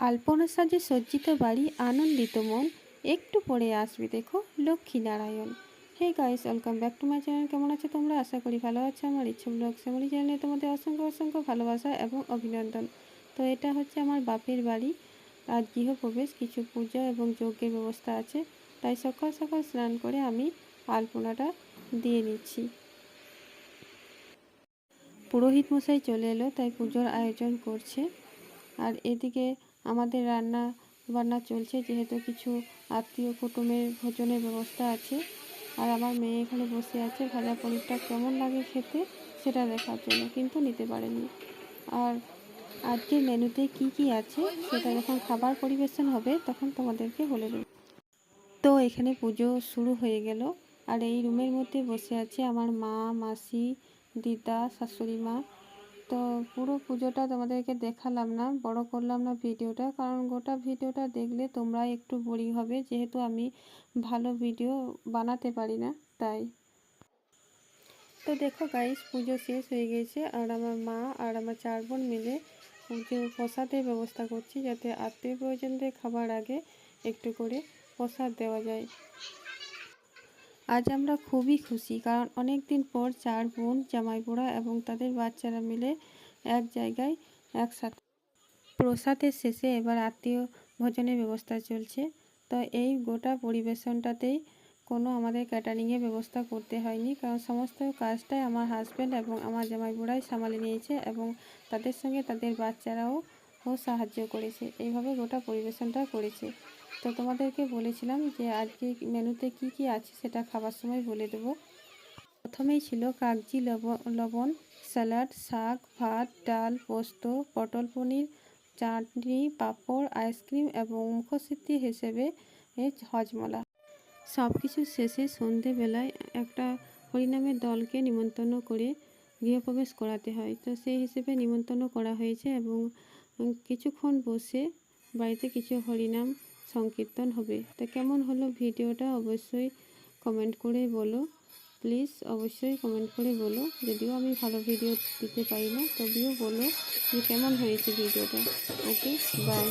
আলপনা সাজে সজ্জিত বাড়ি আনন্দিত মন। একটু পরে আসবে, দেখো Lakshmi Narayan hey guys welcome back to my channel কেমন আছো তোমরা? আশা করি ভালো আছো। আমার ইচ্ছে ব্লগ শ্যামলি চ্যানেলে তোমাদের অসংখ্য অসংখ্য ভালোবাসা এবং অভিনন্দন। তো এটা হচ্ছে আমার বাপের বাড়ি। আর গৃহপ্রবেশ, কিছু পূজা এবং যজ্ঞের ব্যবস্থা আছে। তাই সকাল সকাল স্নান করে আমি আলপনাটা দিয়ে নিচ্ছি। পুরোহিত মশাই চলে এলো, তাই পুজোর আয়োজন করছে। আর এদিকে আমাদের রান্না বান্না চলছে, যেহেতু কিছু আত্মীয় কুটুমের ভোজনের ব্যবস্থা আছে। আর আমার মেয়ে এখানে বসে আছে, ভাজা পনিরটা কেমন লাগে খেতে সেটা দেখার জন্য, কিন্তু নিতে পারেনি। আর আজকের মেনুতে কি কি আছে সেটা যখন খাবার পরিবেশন হবে তখন তোমাদেরকে বলে দেব। তো এখানে পুজো শুরু হয়ে গেল। আর এই রুমের মধ্যে বসে আছে আমার মা, মাসি, দিদা, শাশুড়ি মা তো পুরো পুজোটা তোমাদেরকে দেখালাম না, বড় করলাম না ভিডিওটা। কারণ গোটা ভিডিওটা দেখলে তোমরা একটু বোরিং হবে, যেহেতু আমি ভালো ভিডিও বানাতে পারি না, তাই। তো দেখো গাইস পুজো শেষ হয়ে গেছে, আর আমার মা আর আমার চার বোন মিলে পুজো প্রসাদের ব্যবস্থা করছি, যাতে আত্মীয় প্রয়োজনদের খাবার আগে একটু করে প্রসাদ দেওয়া যায়। আজ আমরা খুবই খুশি, কারণ অনেক দিন পর চার বোন জামাইপোড়া এবং তাদের বাচ্চারা মিলে এক জায়গায় একসাথে প্রসাদের শেষে এবার আত্মীয় ভোজনের ব্যবস্থা চলছে। তো এই গোটা পরিবেশনটাতেই কোনো আমাদের ক্যাটারিংয়ের ব্যবস্থা করতে হয়নি, কারণ সমস্ত কাজটাই আমার হাজব্যান্ড এবং আমার জামাইপোড়াই সামালে নিয়েছে এবং তাদের সঙ্গে তাদের বাচ্চারাও সাহায্য করেছে। এইভাবে গোটা পরিবেশনটা করেছে। তো তোমাদেরকে বলেছিলাম যে আজকে মেনুতে কি কি আছে সেটা খাবার সময় বলে দেবো। প্রথমেই ছিল কাগজি লবণ, স্যালাড, শাক, ভাত, ডাল, পোস্ত, পটল পনির, চাটনি, পাঁপড়, আইসক্রিম এবং মুখসিদ্ধি হিসেবে হজমলা। সব কিছু শেষে সন্ধেবেলায় একটা হরিনামের দলকে নিমন্ত্রণ করে গৃহপ্রবেশ করাতে হয়। তো সেই হিসেবে নিমন্ত্রণ করা হয়েছে এবং কিছুক্ষণ বসে বাড়িতে কিছু হরিনাম সংকীর্তন হবে। তা কেমন হলো ভিডিওটা অবশ্যই কমেন্ট করে বলো। প্লিজ অবশ্যই কমেন্ট করে বলো। যদিও আমি ভালো ভিডিও দিতে পারি না, তবুও বলো যে কেমন হয়েছে ভিডিওটা ওকে বাই